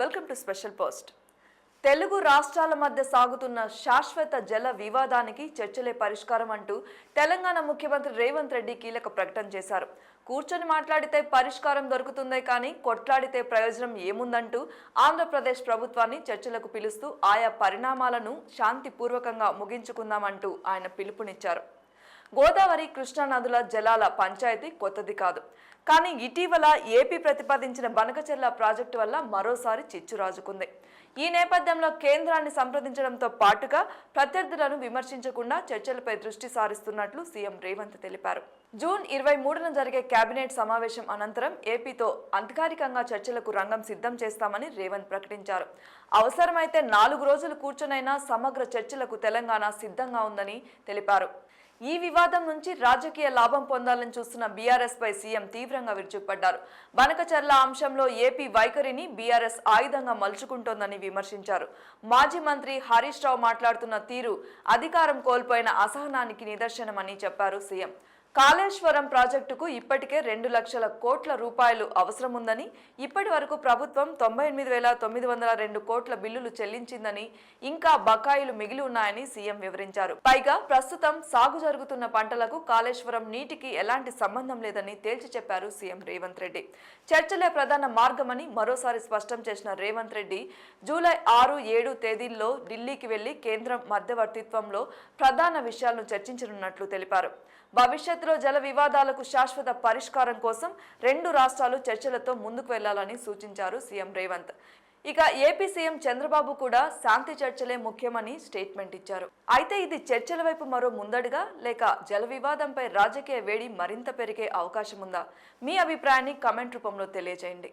Welcome to special post Telugu రాష్ట్రాల మధ్య సాగుతున్న శాశ్వత జల వివాదానికి చర్చలే పరిష్కారం అంటూ తెలంగాణ ముఖ్యమంత్రి రేవంత్ రెడ్డి కీలక ప్రకటన చేశారు. కూర్చొని మాట్లాడితే పరిష్కారం దొరుకుతుందే కానీ కొట్లాడితే ప్రయోజనం ఏముందంటూ ఆంధ్రప్రదేశ్ ప్రభుత్వాన్ని చర్చలకు పిలుస్తూ ఆయా పరిణామాలను శాంతిపూర్వకంగా ముగించుకుందామంటూ ఆయన పిలుపునిచ్చారు. గోదావరి కృష్ణా నదుల జలాల పంచాయతీ కొత్తది కాదు. కానీ ఇటీవల ఏపీ ప్రతిపాదించిన బనకచెర్ల ప్రాజెక్టు వల్ల మరోసారి చిచ్చు రాజుకుంది. ఈ నేపథ్యంలో కేంద్రాన్ని సంప్రదించడంతో పాటుగా ప్రత్యర్థులను విమర్శించకుండా చర్చలపై దృష్టి సారిస్తున్నట్లు సీఎం రేవంత్ తెలిపారు. జూన్ ఇరవై మూడున జరిగే కేబినెట్ సమావేశం అనంతరం ఏపీతో అధికారికంగా చర్చలకు రంగం సిద్ధం చేస్తామని రేవంత్ ప్రకటించారు. అవసరమైతే నాలుగు రోజులు కూర్చొనైనా సమగ్ర చర్చలకు తెలంగాణ సిద్ధంగా ఉందని తెలిపారు. ఈ వివాదం నుంచి రాజకీయ లాభం పొందాలని చూస్తున్న బీఆర్ఎస్ పై సీఎం తీవ్రంగా విరుచుకుపడ్డారు. బనకచర్ల అంశంలో ఏపీ వైఖరిని బీఆర్ఎస్ ఆయుధంగా మలుచుకుంటోందని విమర్శించారు. మాజీ మంత్రి హరీష్ రావు మాట్లాడుతున్న తీరు అధికారం కోల్పోయిన అసహనానికి నిదర్శనమని చెప్పారు సీఎం. కాళేశ్వరం ప్రాజెక్టుకు ఇప్పటికే రెండు లక్షల కోట్ల రూపాయలు అవసరముందని ఇప్పటి వరకు ప్రభుత్వం తొంభై ఎనిమిది వేల తొమ్మిది వందల రెండు కోట్ల బిల్లులు చెల్లించిందని ఇంకా బకాయిలు మిగిలి ఉన్నాయని సీఎం వివరించారు. పైగా ప్రస్తుతం సాగు జరుగుతున్న పంటలకు కాళేశ్వరం నీటికి ఎలాంటి సంబంధం లేదని తేల్చి చెప్పారు సీఎం రేవంత్ రెడ్డి. చర్చలే ప్రధాన మార్గమని మరోసారి స్పష్టం చేసిన రేవంత్ రెడ్డి జూలై ఆరు ఏడు తేదీల్లో ఢిల్లీకి వెళ్ళి కేంద్రం మధ్యవర్తిత్వంలో ప్రధాన విషయాలను చర్చించనున్నట్లు తెలిపారు. భవిష్యత్ భవిష్యత్తులో జల వివాదాలకు శాశ్వత పరిష్కారం కోసం రెండు రాష్ట్రాలు చర్చలతో ముందుకు వెళ్ళాలని సూచించారు సీఎం రేవంత్. ఇక ఏపీ సీఎం చంద్రబాబు కూడా శాంతి చర్చలే ముఖ్యమని స్టేట్మెంట్ ఇచ్చారు. అయితే ఇది చర్చల వైపు మరో ముందడుగా లేక జల వివాదంపై రాజకీయ వేడి మరింత పెరిగే అవకాశం ఉందా మీ అభిప్రాయాన్ని కమెంట్ రూపంలో తెలియజేయండి.